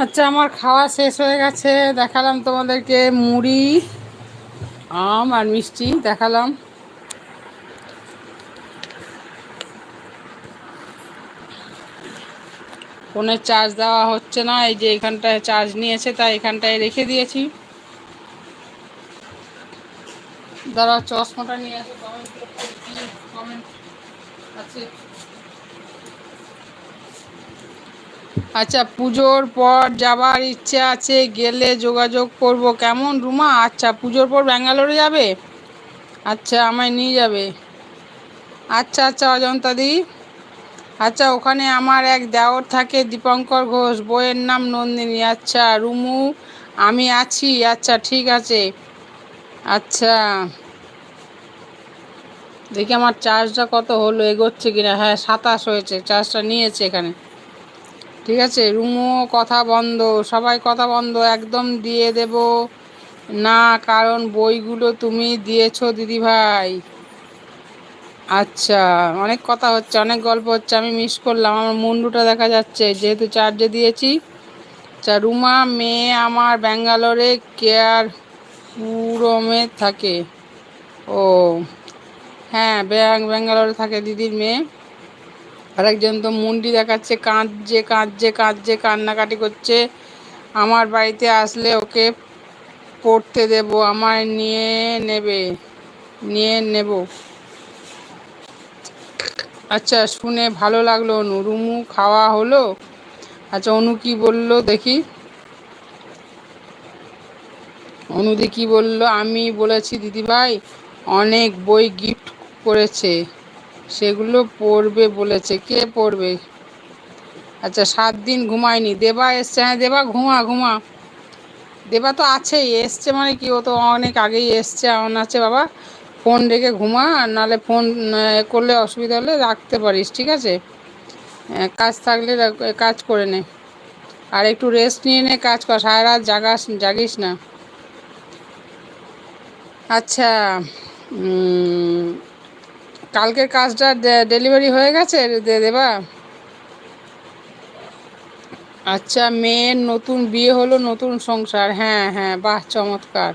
আচ্ছা আমার খাওয়া শেষ হয়ে গেছে। দেখালাম তোমাদেরকে মুড়ি, আম আর মিষ্টি, দেখালাম। ফোনের চার্জ দেওয়া হচ্ছে না, এই যে এখানটায় চার্জ নিয়েছে, তাই এখানটায় রেখে দিয়েছি। দাঁড়া চশমাটা নিয়ে আসো কমেন্ট আছে? আচ্ছা পুজোর পর যাবার ইচ্ছে আছে, গেলে যোগাযোগ করব। কেমন রুমা? আচ্ছা পুজোর পর ব্যাঙ্গালোরে যাবে? আচ্ছা আমায় নিয়ে যাবে। আচ্ছা আচ্ছা অজন্তা দি। আচ্ছা ওখানে আমার এক দেওর থাকে, দীপঙ্কর ঘোষ। বইয়ের নাম নন্দিনী। আচ্ছা রুমু, আমি আছি। আচ্ছা ঠিক আছে। আচ্ছা দেখি আমার চার্জটা কত হলো? এগোচ্ছে কিনা? হ্যাঁ সাতাশ হয়েছে। চার্জটা নিয়েছে এখানে। ঠিক আছে? রুমও কথা বন্ধ, সবাই কথা বন্ধ, একদম দিয়ে দেব। না, কারণ বইগুলো তুমি দিয়েছ দিদিভাই। আচ্ছা অনেক কথা হচ্ছে, অনেক গল্প হচ্ছে, আমি মিস করলাম। আমার মুন্ডুটা দেখা যাচ্ছে, যেহেতু চার্জে দিয়েছি। আচ্ছা রুমা, মেয়ে আমার ব্যাঙ্গালোরে কেয়ার পুরমে থাকে। ও হ্যাঁ ব্যাং, ব্যাঙ্গালোরে থাকে দিদির মেয়ে। আরেকজন তো মুন্ডি দেখাচ্ছে, কাঁদছে কাঁদছে কাঁদছে, কান্নাকাটি করছে। আমার বাড়িতে আসলে ওকে পড়তে দেব, আমায় নিয়ে নেবে, নিয়ে নেব। আচ্ছা শুনে ভালো লাগল অনু। রুমু, খাওয়া হলো? আচ্ছা অনু কি বলল দেখি। অনুদি কি বলল? আমি বলেছি, দিদিভাই, অনেক বই গিফট করেছে। সেগুলো পড়বে বলেছে। কে পড়বে? আচ্ছা সাত দিন ঘুমায়নি। দেবা এসছে হ্যাঁ দেবা, ঘুমা ঘুমা। দেবা তো আছেই, এসছে মানে কি? ও তো অনেক আগেই এসছে, এমন আছে বাবা। ফোন রেখে ঘুমা, আর নাহলে ফোন করলে অসুবিধা হলে রাখতে পারিস, ঠিক আছে? কাজ থাকলে কাজ করে নে। আর একটু রেস্ট নিয়ে নে, কাজ কর সারা রাত জাগাস, জাগিস না। আচ্ছা কালকের কাজটা ডেলিভারি হয়ে গেছে? দেবা। আচ্ছা মেয়ের নতুন বিয়ে হলো, নতুন সংসার। হ্যাঁ হ্যাঁ বাহ, চমৎকার।